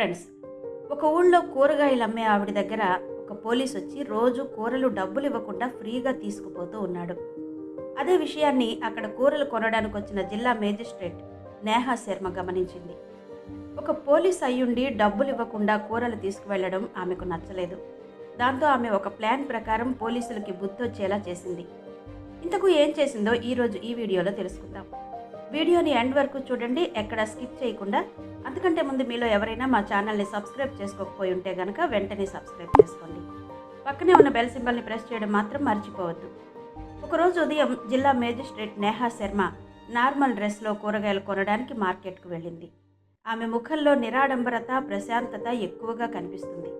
Friends ఒక ఊళ్ళో కూరగాయలు అమ్మే ఆవిడ దగ్గర ఒక పోలీస్ వచ్చి రోజు కూరలు డబ్బులు ఇవ్వకుండా ఫ్రీగా తీసుకుపోతూ ఉన్నాడు. అదే విషయాన్ని అక్కడ కూరలు కొనడానికి వచ్చిన జిల్లా మేజిస్ట్రేట్ నేహా శర్మ గమనించింది. ఒక పోలీస్ అయ్యుండి డబ్బులు ఇవ్వకుండా కూరలు తీసుకువెళ్ళడం ఆమెకు నచ్చలేదు. దాంతో ఆమె ఒక ప్లాన్ ప్రకారం పోలీసులకి బుద్ధొచ్చేలా చేసింది. ఇంతకు ఏం చేసిందో ఈరోజు ఈ వీడియోలో తెలుసుకుందాం. వీడియోని ఎండ్ వరకు చూడండి ఎక్కడ స్కిప్ చేయకుండా అంతకంటే ముందు మీలో ఎవరైనా మా ఛానల్ని సబ్స్క్రైబ్ చేసుకోకపోయి ఉంటే గనక వెంటనే సబ్స్క్రైబ్ చేసుకోండి. పక్కనే ఉన్న బెల్ సింబల్ని ప్రెస్ చేయడం మాత్రం మర్చిపోవద్దు. ఒకరోజు ఉదయం జిల్లా మేజిస్ట్రేట్ నేహా శర్మ నార్మల్ డ్రెస్లో కూరగాయలు కొనడానికి మార్కెట్కు వెళ్ళింది. ఆమె ముఖంలో నిరాడంబరత ప్రశాంతత ఎక్కువగా కనిపిస్తుంది.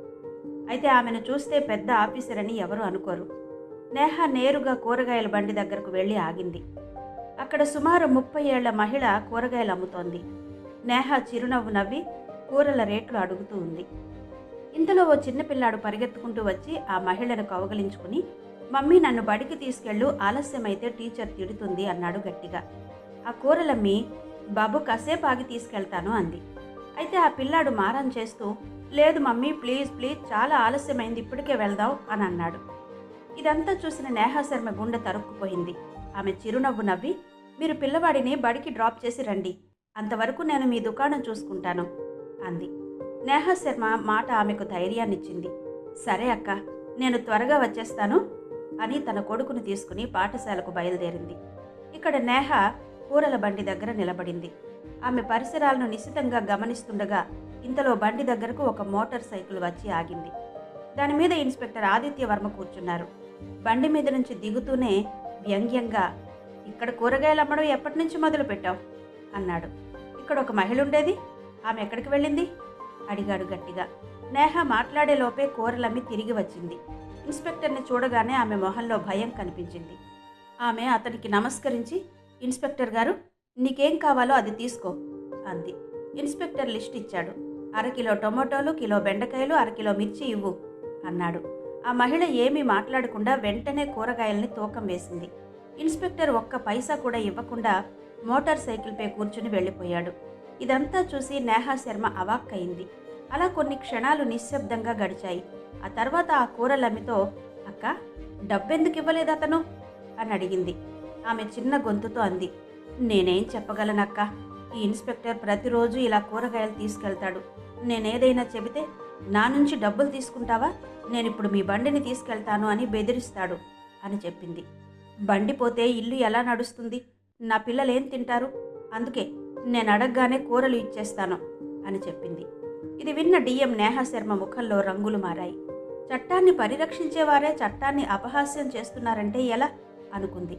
అయితే ఆమెను చూస్తే పెద్ద ఆఫీసర్ అని ఎవరు అనుకోరు. నేహా నేరుగా కూరగాయల బండి దగ్గరకు వెళ్ళి ఆగింది. అక్కడ సుమారు ముప్పై ఏళ్ళ మహిళ కూరగాయలు అమ్ముతోంది. నేహా చిరునవ్వు నవ్వి కూరల రేట్లు అడుగుతూ ఉంది. ఇంతలో ఓ చిన్నపిల్లాడు పరిగెత్తుకుంటూ వచ్చి ఆ మహిళను కౌగలించుకుని మమ్మీ నన్ను బడికి తీసుకెళ్ళు ఆలస్యమైతే టీచర్ తిడుతుంది అన్నాడు గట్టిగా. ఆ కూరలమ్మి బాబు కాసేపు ఆగి తీసుకెళ్తాను అంది. అయితే ఆ పిల్లాడు మారం చేస్తూ లేదు మమ్మీ ప్లీజ్ ప్లీజ్ చాలా ఆలస్యమైంది ఇప్పటికే వెళ్దాం అని అన్నాడు. ఇదంతా చూసిన నేహా శర్మ గుండె తరుక్కుపోయింది. ఆమె చిరునవ్వు నవ్వి మీరు పిల్లవాడిని బడికి డ్రాప్ చేసి రండి అంతవరకు నేను మీ దుకాణం చూసుకుంటాను అంది. నేహా శర్మ మాట ఆమెకు ధైర్యాన్నిచ్చింది. సరే అక్క నేను త్వరగా వచ్చేస్తాను అని తన కొడుకును తీసుకుని పాఠశాలకు బయలుదేరింది. ఇక్కడ నేహ కూరల బండి దగ్గర నిలబడింది. ఆమె పరిసరాలను నిశితంగా గమనిస్తుండగా ఇంతలో బండి దగ్గరకు ఒక మోటార్ సైకిల్ వచ్చి ఆగింది. దాని మీద ఇన్స్పెక్టర్ ఆదిత్య వర్మ కూర్చున్నారు. బండి మీద నుంచి దిగుతూనే వ్యంగ్యంగా ఇక్కడ కూరగాయలు అమ్మడం ఎప్పటి నుంచి మొదలు పెట్టావు అన్నాడు. ఇక్కడ ఒక మహిళ ఉండేది ఆమె ఎక్కడికి వెళ్ళింది? అడిగాడు గట్టిగా. నేహ మాట్లాడే లోపే కూరలమ్మి తిరిగి వచ్చింది. ఇన్స్పెక్టర్ని చూడగానే ఆమె మొహంలో భయం కనిపించింది. ఆమె అతనికి నమస్కరించి ఇన్స్పెక్టర్ గారు నీకేం కావాలో అది తీసుకో అంది. ఇన్స్పెక్టర్ లిస్ట్ ఇచ్చాడు. అరకిలో టొమాటోలు కిలో బెండకాయలు అరకిలో మిర్చి ఇవ్వు అన్నాడు. ఆ మహిళ ఏమీ మాట్లాడకుండా వెంటనే కూరగాయల్ని తూకం వేసింది. ఇన్స్పెక్టర్ ఒక్క పైసా కూడా ఇవ్వకుండా మోటార్ సైకిల్పై కూర్చుని వెళ్ళిపోయాడు. ఇదంతా చూసి నేహా శర్మ అవాక్కయింది. అలా కొన్ని క్షణాలు నిశ్శబ్దంగా గడిచాయి. ఆ తర్వాత ఆ కూరలమ్మితో అక్క డబ్బెందుకు ఇవ్వలేదు అతను? అని అడిగింది. ఆమె చిన్న గొంతుతో అంది. నేనేం చెప్పగలనక్క? ఈ ఇన్స్పెక్టర్ ప్రతిరోజు ఇలా కూరగాయలు తీసుకెళ్తాడు. నేనేదైనా చెబితే నా నుంచి డబ్బులు తీసుకుంటావా? నేనిప్పుడు మీ బండిని తీసుకెళ్తాను అని బెదిరిస్తాడు అని చెప్పింది. బండి పోతే ఇల్లు ఎలా నడుస్తుంది? నా పిల్లలు ఏం తింటారు? అందుకే నేను అడగగానే కూరలు ఇచ్చేస్తాను అని చెప్పింది. ఇది విన్న డిఎం నేహా శర్మ ముఖంలో రంగులు మారాయి. చట్టాన్ని పరిరక్షించేవారే చట్టాన్ని అపహాస్యం చేస్తున్నారంటే ఎలా? అనుకుంది.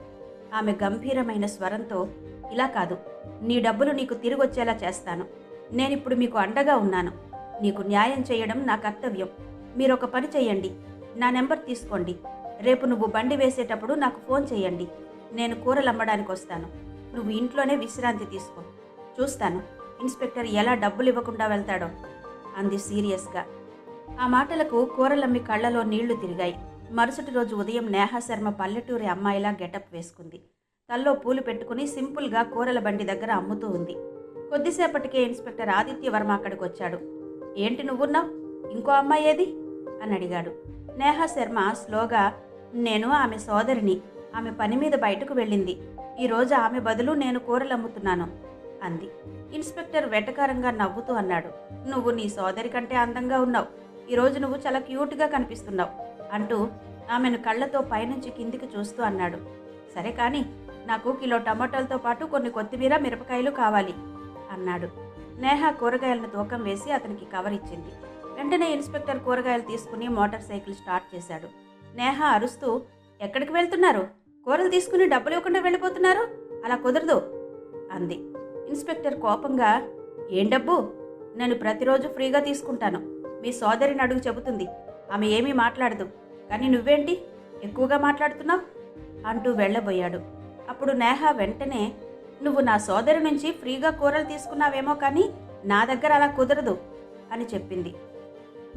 ఆమె గంభీరమైన స్వరంతో ఇలా కాదు నీ డబ్బులు నీకు తిరిగొచ్చేలా చేస్తాను. నేనిప్పుడు మీకు అండగా ఉన్నాను. నీకు న్యాయం చేయడం నా కర్తవ్యం. మీరు ఒక పని చేయండి నా నెంబర్ తీసుకోండి. రేపు నువ్వు బండి వేసేటప్పుడు నాకు ఫోన్ చేయండి నేను కూరలు అమ్మడానికి వస్తాను. నువ్వు ఇంట్లోనే విశ్రాంతి తీసుకో. చూస్తాను. ఇన్స్పెక్టర్ ఎలా డబ్బులు ఇవ్వకుండా వెళ్తాడో. అంది సీరియస్గా. ఆ మాటలకు కూరలమ్మి కళ్ళలో నీళ్ళు తిరిగాయి. మరుసటి రోజు ఉదయం నేహా శర్మ పల్లెటూరి అమ్మాయిలా గెటప్ వేసుకుంది. తల్లో పూలు పెట్టుకుని సింపుల్గా కూరల బండి దగ్గర అమ్ముతూ ఉంది. కొద్దిసేపటికే ఇన్స్పెక్టర్ ఆదిత్య వర్మ అక్కడికి వచ్చాడు. ఏంటి నువ్వున్నావు? ఇంకో అమ్మాయి ఏది? అని అడిగాడు. నేహా శర్మ స్లోగా నేను ఆమె సోదరిని. ఆమె పని మీద బయటకు వెళ్ళింది. ఈరోజు ఆమె బదులు నేను కూరలు అమ్ముతున్నాను అంది. ఇన్స్పెక్టర్ వెటకారంగా నవ్వుతూ అన్నాడు. నువ్వు నీ సోదరి కంటే అందంగా ఉన్నావు. ఈరోజు నువ్వు చాలా క్యూట్గా కనిపిస్తున్నావు అంటూ ఆమెను కళ్ళతో పైనుంచి కిందికి చూస్తూ అన్నాడు. సరే కానీ నాకు కిలో టమాటాలతో పాటు కొన్ని కొత్తిమీర మిరపకాయలు కావాలి అన్నాడు. నేహ కూరగాయలను తూకం వేసి అతనికి కవర్ ఇచ్చింది. వెంటనే ఇన్స్పెక్టర్ కూరగాయలు తీసుకుని మోటార్ సైకిల్ స్టార్ట్ చేశాడు. నేహ అరుస్తూ ఎక్కడికి వెళ్తున్నారు? కూరలు తీసుకుని డబ్బులు ఇవ్వకుండా వెళ్ళిపోతున్నారు? అలా కుదరదు అంది. ఇన్స్పెక్టర్ కోపంగా ఏం డబ్బు? నేను ప్రతిరోజు ఫ్రీగా తీసుకుంటాను. మీ సోదరిని అడుగు చెబుతుంది. ఆమె ఏమీ మాట్లాడదు. కానీ నువ్వేంటి? ఎక్కువగా మాట్లాడుతున్నావు? అంటూ వెళ్ళబోయాడు. అప్పుడు నేహ వెంటనే నువ్వు నా సోదరి నుంచి ఫ్రీగా కూరలు తీసుకున్నావేమో కానీ నా దగ్గర అలా కుదరదు అని చెప్పింది.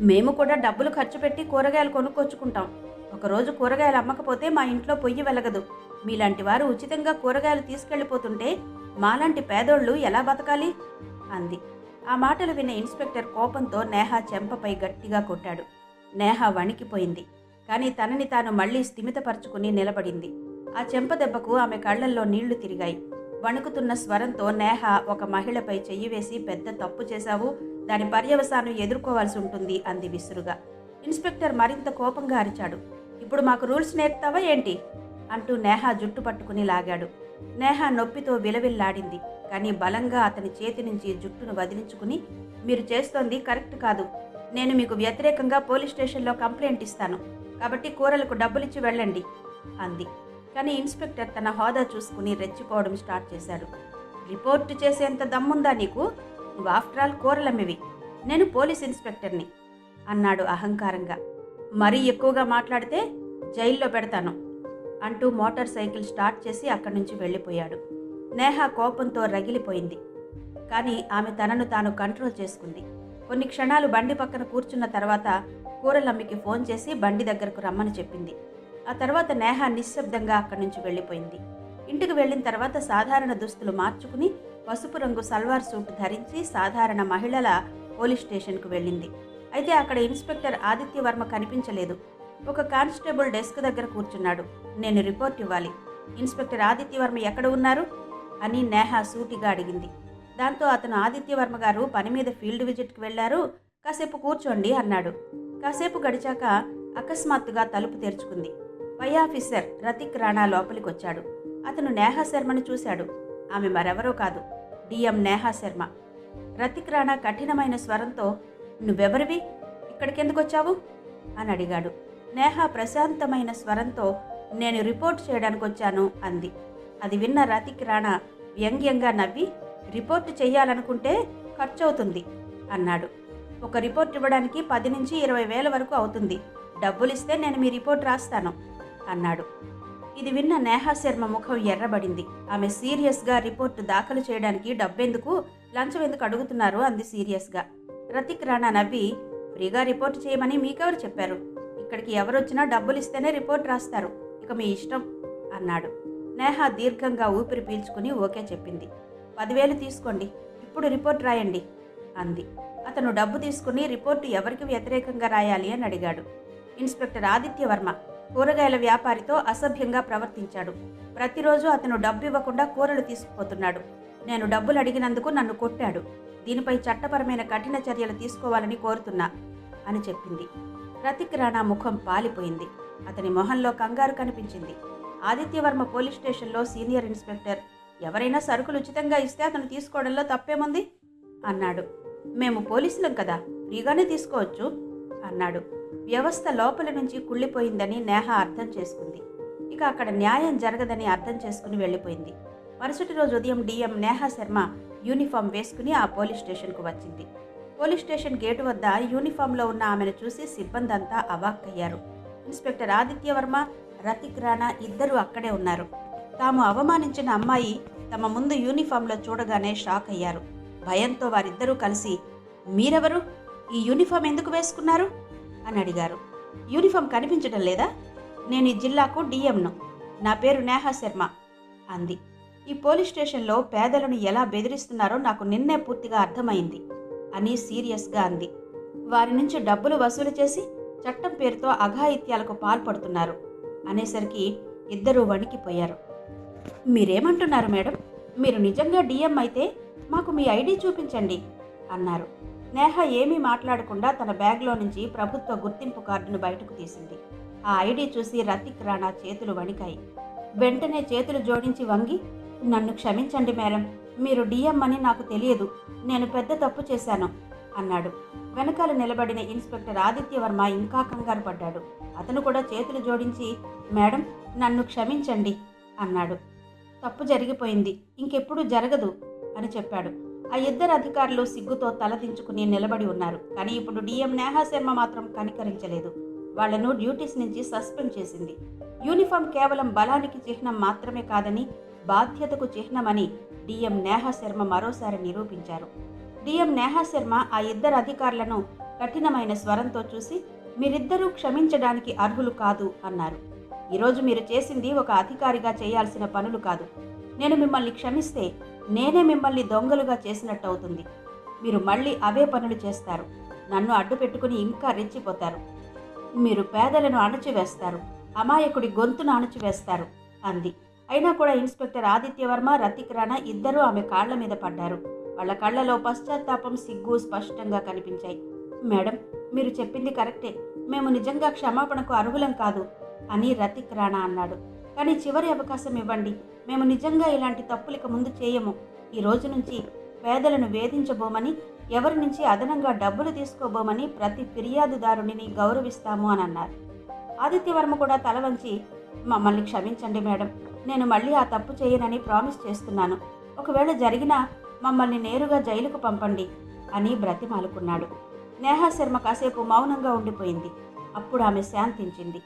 మేము కూడా డబ్బులు ఖర్చు పెట్టి కూరగాయలు కొనుక్కొచ్చుకుంటాం. ఒకరోజు కూరగాయలు అమ్మకపోతే మా ఇంట్లో పొయ్యి వెలగదు. మీలాంటి వారు ఉచితంగా కూరగాయలు తీసుకెళ్ళిపోతుంటే మాలాంటి పేదోళ్ళు ఎలా బతకాలి? అంది. ఆ మాటలు విన్న ఇన్స్పెక్టర్ కోపంతో నేహ చెంపపై గట్టిగా కొట్టాడు. నేహ వణికిపోయింది. కానీ తనని తాను మళ్ళీ స్థిమితపరుచుకుని నిలబడింది. ఆ చెంప దెబ్బకు ఆమె కళ్ళల్లో నీళ్ళు తిరిగాయి. వణుకుతున్న స్వరంతో నేహ ఒక మహిళపై చెయ్యి వేసి పెద్ద తప్పు చేశావు. దాని పర్యవసానం ఎదుర్కోవాల్సి ఉంటుంది అంది విసురుగా. ఇన్స్పెక్టర్ మరింత కోపంగా అరిచాడు. ఇప్పుడు మాకు రూల్స్ నేర్పుతావా ఏంటి? అంటూ నేహా జుట్టు పట్టుకుని లాగాడు. నేహా నొప్పితో విలవిల్లాడింది. కానీ బలంగా అతని చేతి నుంచి జుట్టును వదిలించుకుని మీరు చేస్తోంది కరెక్ట్ కాదు. నేను మీకు వ్యతిరేకంగా పోలీస్ స్టేషన్లో కంప్లైంట్ ఇస్తాను. కాబట్టి కూరలకు డబ్బులిచ్చి వెళ్ళండి అంది. కానీ ఇన్స్పెక్టర్ తన హోదా చూసుకుని రెచ్చిపోవడం స్టార్ట్ చేశాడు. రిపోర్ట్ చేసేంత దమ్ముందా నీకు? నువ్వు ఆఫ్టర్ ఆల్ కూరలమ్మివి. నేను పోలీస్ ఇన్స్పెక్టర్ని అన్నాడు అహంకారంగా. మరీ ఎక్కువగా మాట్లాడితే జైల్లో పెడతాను అంటూ మోటార్ సైకిల్ స్టార్ట్ చేసి అక్కడి నుంచి వెళ్ళిపోయాడు. నేహ కోపంతో రగిలిపోయింది. కానీ ఆమె తనను తాను కంట్రోల్ చేసుకుంది. కొన్ని క్షణాలు బండి పక్కన కూర్చున్న తర్వాత కూరలమ్మికి ఫోన్ చేసి బండి దగ్గరకు రమ్మని చెప్పింది. ఆ తర్వాత నేహ నిశ్శబ్దంగా అక్కడి నుంచి వెళ్ళిపోయింది. ఇంటికి వెళ్ళిన తర్వాత సాధారణ దుస్తులు మార్చుకుని పసుపు రంగు సల్వార్ సూట్ ధరించి సాధారణ మహిళల పోలీస్ స్టేషన్కు వెళ్ళింది. అయితే అక్కడ ఇన్స్పెక్టర్ ఆదిత్యవర్మ కనిపించలేదు. ఒక కానిస్టేబుల్ డెస్క్ దగ్గర కూర్చున్నాడు. నేను రిపోర్ట్ ఇవ్వాలి. ఇన్స్పెక్టర్ ఆదిత్యవర్మ ఎక్కడ ఉన్నారు? అని నేహ సూటిగా అడిగింది. దాంతో అతను ఆదిత్యవర్మ గారు పని మీద ఫీల్డ్ విజిట్కి వెళ్ళారు. కాసేపు కూర్చోండి అన్నాడు. కాసేపు గడిచాక అకస్మాత్తుగా తలుపు తెరుచుకుంది. పై ఆఫీసర్ రతిక్ రాణా లోపలికి వచ్చాడు అతను నేహా శర్మను చూశాడు. ఆమె మరెవరో కాదు. డిఎం నేహా శర్మ. రతిక్ రాణా కఠినమైన స్వరంతో నువ్వెవరివి? ఇక్కడికెందుకు వచ్చావు అని అడిగాడు. నేహా ప్రశాంతమైన స్వరంతో నేను రిపోర్ట్ చేయడానికి వచ్చాను అంది. అది విన్న రతిక్ రాణా వ్యంగ్యంగా నవ్వి రిపోర్ట్ చేయాలనుకుంటే ఖర్చు అవుతుంది అన్నాడు. ఒక రిపోర్ట్ ఇవ్వడానికి పది నుంచి ఇరవై వేల వరకు అవుతుంది. డబ్బులిస్తే నేను మీ రిపోర్ట్ రాస్తాను అన్నాడు. ఇది విన్న నేహా శర్మ ముఖం ఎర్రబడింది. ఆమె సీరియస్గా రిపోర్ట్ దాఖలు చేయడానికి డబ్బెందుకు లంచం ఎందుకు అడుగుతున్నారు? అంది సీరియస్గా. రతిక్ రాణా నవ్వి ఫ్రీగా రిపోర్ట్ చేయమని మీకెవరు చెప్పారు? ఇక్కడికి ఎవరొచ్చినా డబ్బులు ఇస్తేనే రిపోర్ట్ రాస్తారు. ఇక మీ ఇష్టం అన్నాడు. నేహ దీర్ఘంగా ఊపిరి పీల్చుకుని ఓకే చెప్పింది. పదివేలు తీసుకోండి. ఇప్పుడు రిపోర్ట్ రాయండి అంది. అతను డబ్బు తీసుకుని రిపోర్టు ఎవరికి వ్యతిరేకంగా రాయాలి? అని అడిగాడు. ఇన్స్పెక్టర్ ఆదిత్యవర్మ కూరగాయల వ్యాపారితో అసభ్యంగా ప్రవర్తించాడు. ప్రతిరోజు అతను డబ్బు ఇవ్వకుండా కూరలు తీసుకుపోతున్నాడు. నేను డబ్బులు అడిగినందుకు నన్ను కొట్టాడు. దీనిపై చట్టపరమైన కఠిన చర్యలు తీసుకోవాలని కోరుతున్నా అని చెప్పింది. రతిక్ రాణా ముఖం పాలిపోయింది. అతని మొహంలో కంగారు కనిపించింది. ఆదిత్యవర్మ పోలీస్ స్టేషన్లో సీనియర్ ఇన్స్పెక్టర్ ఎవరైనా సరుకులు ఉచితంగా ఇస్తే అతను తీసుకోవడంలో తప్పేముంది? అన్నాడు. మేము పోలీసులం కదా ఫ్రీగానే తీసుకోవచ్చు అన్నాడు. వ్యవస్థ లోపల నుంచి కుళ్ళిపోయిందని నేహ అర్థం చేసుకుంది. ఇక అక్కడ న్యాయం జరగదని అర్థం చేసుకుని వెళ్ళిపోయింది. మరుసటి రోజు ఉదయం డిఎం నేహా శర్మ యూనిఫామ్ వేసుకుని ఆ పోలీస్ స్టేషన్కు వచ్చింది. పోలీస్ స్టేషన్ గేటు వద్ద యూనిఫామ్లో ఉన్న ఆమెను చూసి సిబ్బంది అంతా అవాక్కయ్యారు. ఇన్స్పెక్టర్ ఆదిత్యవర్మ రతిక్ రాణా ఇద్దరూ అక్కడే ఉన్నారు. తాము అవమానించిన అమ్మాయి తమ ముందు యూనిఫామ్లో చూడగానే షాక్ అయ్యారు. భయంతో వారిద్దరూ కలిసి మీరెవరు? ఈ యూనిఫామ్ ఎందుకు వేసుకున్నారు? అని అడిగారు. యూనిఫామ్ కనిపించడం లేదా? నేను ఈ జిల్లాకు డిఎంను. నా పేరు నేహా శర్మ అంది. ఈ పోలీస్ స్టేషన్లో పేదలను ఎలా బెదిరిస్తున్నారో నాకు నిన్నే పూర్తిగా అర్థమైంది అని సీరియస్గా అంది. వారి నుంచి డబ్బులు వసూలు చేసి చట్టం పేరుతో అఘాయిత్యాలకు పాల్పడుతున్నారు అనేసరికి ఇద్దరూ వణికిపోయారు. మీరేమంటున్నారు మేడం? మీరు నిజంగా డిఎం అయితే మాకు మీ ఐడి చూపించండి అన్నారు. నేహ ఏమీ మాట్లాడకుండా తన బ్యాగ్లో నుంచి ప్రభుత్వ గుర్తింపు కార్డును బయటకు తీసింది. ఆ ఐడి చూసి రతిక్ రాణా చేతులు వణికాయి. వెంటనే చేతులు జోడించి వంగి నన్ను క్షమించండి మేడం. మీరు డిఎం అని నాకు తెలియదు. నేను పెద్ద తప్పు చేశాను అన్నాడు. వెనకాల నిలబడిన ఇన్స్పెక్టర్ ఆదిత్యవర్మ ఇంకా కంగారు పడ్డాడు. అతను కూడా చేతులు జోడించి మేడం నన్ను క్షమించండి అన్నాడు. తప్పు జరిగిపోయింది. ఇంకెప్పుడు జరగదు అని చెప్పాడు. ఆ ఇద్దరు అధికారులు సిగ్గుతో తలదించుకుని నిలబడి ఉన్నారు. కానీ ఇప్పుడు డిఎం నేహా శర్మ మాత్రం కనికరించలేదు. వాళ్ళను డ్యూటీస్ నుంచి సస్పెండ్ చేసింది. యూనిఫామ్ కేవలం బలానికి చిహ్నం మాత్రమే కాదని బాధ్యతకు చిహ్నమని డిఎం నేహా శర్మ మరోసారి నిరూపించారు. డిఎం నేహా శర్మ ఆ ఇద్దరు అధికారులను కఠినమైన స్వరంతో చూసి మీరిద్దరూ క్షమించడానికి అర్హులు కాదు అన్నారు. ఈరోజు మీరు చేసింది ఒక అధికారిగా చేయాల్సిన పనులు కాదు. నేను మిమ్మల్ని క్షమిస్తే నేనే మిమ్మల్ని దొంగలుగా చేసినట్టు అవుతుంది మీరు మళ్ళీ అవే పనులు చేస్తారు. నన్ను అడ్డు పెట్టుకుని ఇంకా రెచ్చిపోతారు. మీరు పేదలను అణచివేస్తారు. అమాయకుడి గొంతును అణచివేస్తారు అంది. అయినా కూడా ఇన్స్పెక్టర్ ఆదిత్యవర్మ రతిక్ రాణా ఇద్దరూ ఆమె కాళ్ళ మీద పడ్డారు. వాళ్ళ కళ్ళలో పశ్చాత్తాపం సిగ్గు స్పష్టంగా కనిపించాయి. మేడం మీరు చెప్పింది కరెక్టే. మేము నిజంగా క్షమాపణకు అర్హులం కాదు అని రతిక్ రాణా అన్నాడు. కానీ చివరి అవకాశం ఇవ్వండి. మేము నిజంగా ఇలాంటి తప్పులిక ముందు చేయము. ఈ రోజు నుంచి పేదలను వేధించబోమని ఎవరి నుంచి అదనంగా డబ్బులు తీసుకోబోమని ప్రతి ఫిర్యాదుదారుని గౌరవిస్తాము అని అన్నారు. ఆదిత్యవర్మ కూడా తల వంచి మమ్మల్ని క్షమించండి మేడం. నేను మళ్ళీ ఆ తప్పు చేయనని ప్రామిస్ చేస్తున్నాను. ఒకవేళ జరిగినా మమ్మల్ని నేరుగా జైలుకు పంపండి అని బ్రతిమాలుకున్నాడు. నేహా శర్మ కాసేపు మౌనంగా ఉండిపోయింది. అప్పుడు ఆమె శాంతించింది.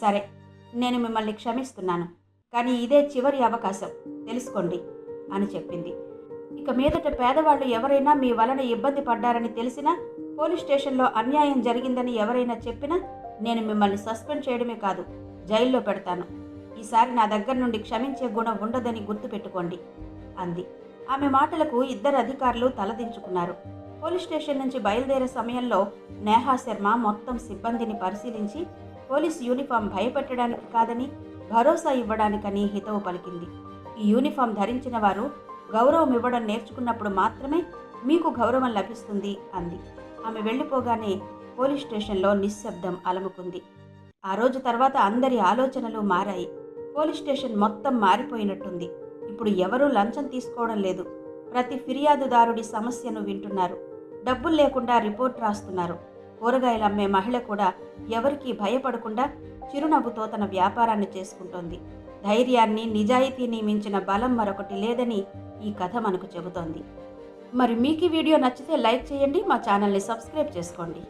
సరే నేను మిమ్మల్ని క్షమిస్తున్నాను కానీ ఇదే చివరి అవకాశం. తెలుసుకోండి అని చెప్పింది. ఇక మీదట పేదవాళ్ళు ఎవరైనా మీ వలన ఇబ్బంది పడ్డారని తెలిసినా పోలీస్ స్టేషన్లో అన్యాయం జరిగిందని ఎవరైనా చెప్పినా నేను మిమ్మల్ని సస్పెండ్ చేయడమే కాదు జైల్లో పెడతాను. ఈసారి నా దగ్గర నుండి క్షమించే గుణం ఉండదని గుర్తుపెట్టుకోండి అంది. ఆమె మాటలకు ఇద్దరు అధికారులు తలదించుకున్నారు. పోలీస్ స్టేషన్ నుంచి బయలుదేరే సమయంలో నేహా శర్మ మొత్తం సిబ్బందిని పరిశీలించి పోలీస్ యూనిఫామ్ భయపెట్టడానికి కాదని భరోసా ఇవ్వడానికని హితవు పలికింది. ఈ యూనిఫామ్ ధరించిన వారు గౌరవం ఇవ్వడం నేర్చుకున్నప్పుడు మాత్రమే మీకు గౌరవం లభిస్తుంది అంది. ఆమె వెళ్ళిపోగానే పోలీస్ స్టేషన్లో నిశ్శబ్దం అలముకుంది. ఆ రోజు తర్వాత అందరి ఆలోచనలు మారాయి. పోలీస్ స్టేషన్ మొత్తం మారిపోయినట్టుంది. ఇప్పుడు ఎవరూ లంచం తీసుకోవడం లేదు. ప్రతి ఫిర్యాదుదారుడి సమస్యను వింటున్నారు. డబ్బులు లేకుండా రిపోర్ట్ రాస్తున్నారు. కూరగాయలు అమ్మే మహిళ కూడా ఎవరికీ భయపడకుండా చిరునవ్వుతో తన వ్యాపారాన్ని చేసుకుంటోంది. ధైర్యాన్ని నిజాయితీని మించిన బలం మరొకటి లేదని ఈ కథ మనకు చెబుతోంది. మరి మీకు వీడియో నచ్చితే లైక్ చేయండి మా ఛానల్ని సబ్స్క్రైబ్ చేసుకోండి.